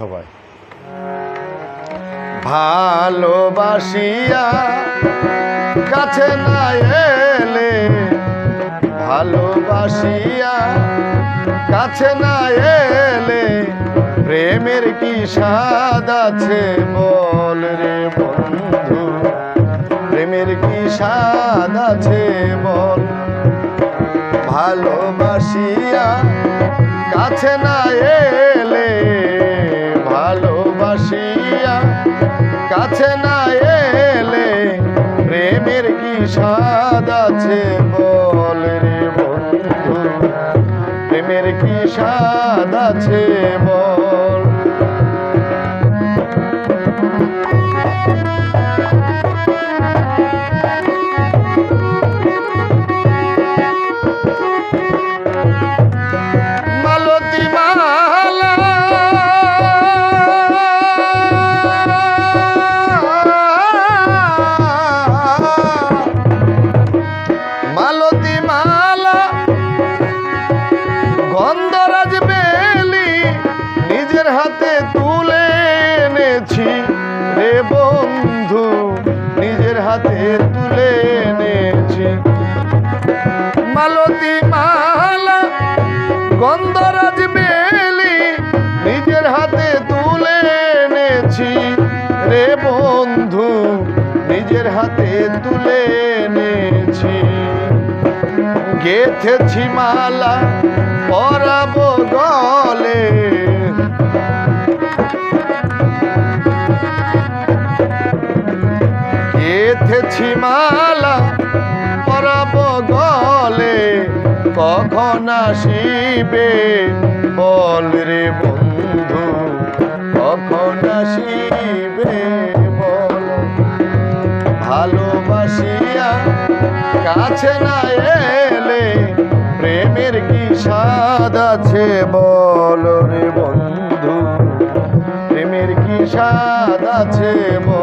সবাই। ভালোবাসিয়া কাছে না এলে, ভালোবাসিয়া কাছে না এলে, প্রেমের কি স্বাদ আছে বল রে বন্ধু? প্রেমের কি স্বাদ আছে বল? ভালোবাসিয়া কাছে না এলে কাছে না এলে? প্রেমের কি স্বাদ আছে বল রে বন্ধু? প্রেমের কি স্বাদ আছে বল হাতে তুলে এনেছি। মালতী মালা, গন্ধরাজ বেলি নিজের হাতে তুলে এনেছি। রে বন্ধু, নিজের হাতে তুলে এনেছি। গেথেছি মালা, পরাবো গলে। গেথেছি মালা পরাবো গলে, কখন আসিবে বল রে বন্ধু? কখন আসিবে বল? ভালোবাসিয়া কাছে না এলে প্রেমের কি স্বাদ আছে? বল রে বন্ধু, প্রেমের কি স্বাদ আছে? বল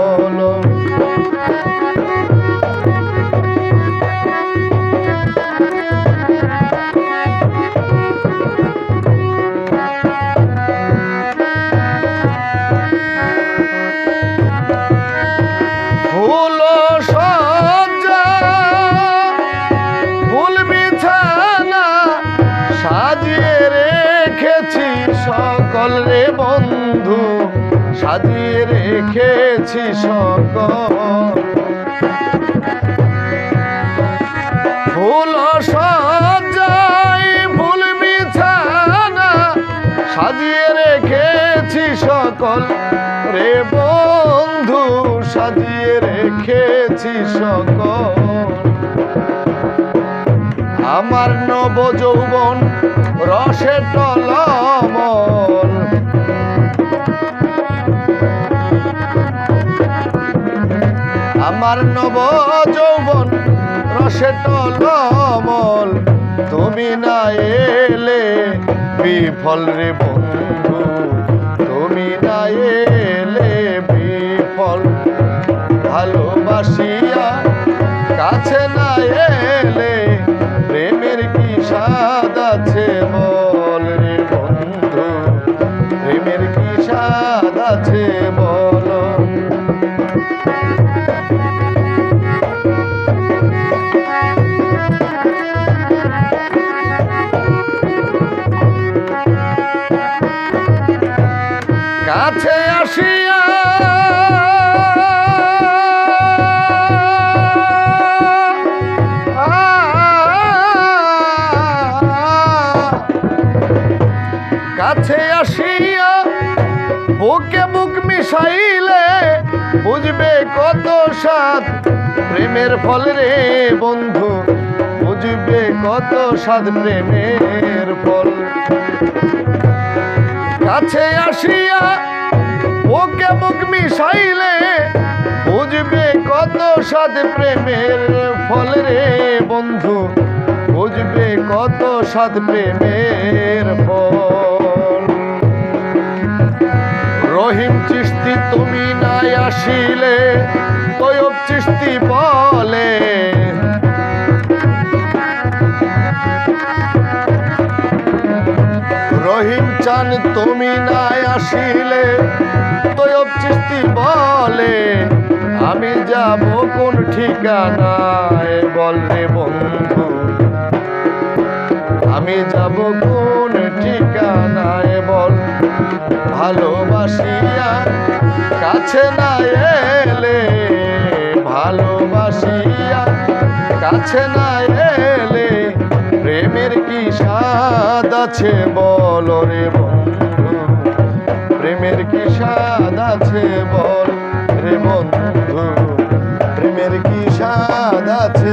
সকল রে বন্ধু, সাজিয়ে রেখেছি সকল। ফুল সজ্জাই ফুল বিছানা সাজিয়ে রেখেছি সকল। রে বন্ধু, সাজিয়ে রেখেছি সকল। আমার নব যৌবন রসে টলমল। আমার নব যৌবন রসে টলমল। তুমি না এলে বিফল রে বন্ধু। তুমি না এলে বিফল। ভালোবাসিয়া কাছে না এলে প্রেমের কি স্বাদ আছে বল রে বন্ধু? প্রেমের কি স্বাদ আছে কাছে আসিয়া কাছে আসিয়া বুকে বুক মিশাইলে বুঝবে কত স্বাদ। প্রেমের ফল রে বন্ধু, বুঝবে কত স্বাদ প্রেমের ফল। কাছে আসিয়া ওকে বুক মিশাইলে বুঝবে কত স্বাদ প্রেমের ফল রে বন্ধু। বুঝবে কত স্বাদ প্রেমের ফল। রহিম চিস্তি তুমি নাই আসিলে তৈব চিস্তি বলে। রহিম চা প্রাণ তুমি নাই আসিলে তৈব চিস্তি বলে, আমি যাব কোন ঠিকানায়? বল রে বন্ধু, আমি যাব কোন ঠিকানায়? বল ভালোবাসিয়া কাছে না এলে ভালোবাসিয়া কাছে না এলে, প্রেমের কি স্বাদ আছে? বল রে বন্ধু। প্রেমের কি স্বাদ আছে বল রে বন্ধু প্রেমের কি স্বাদ আছে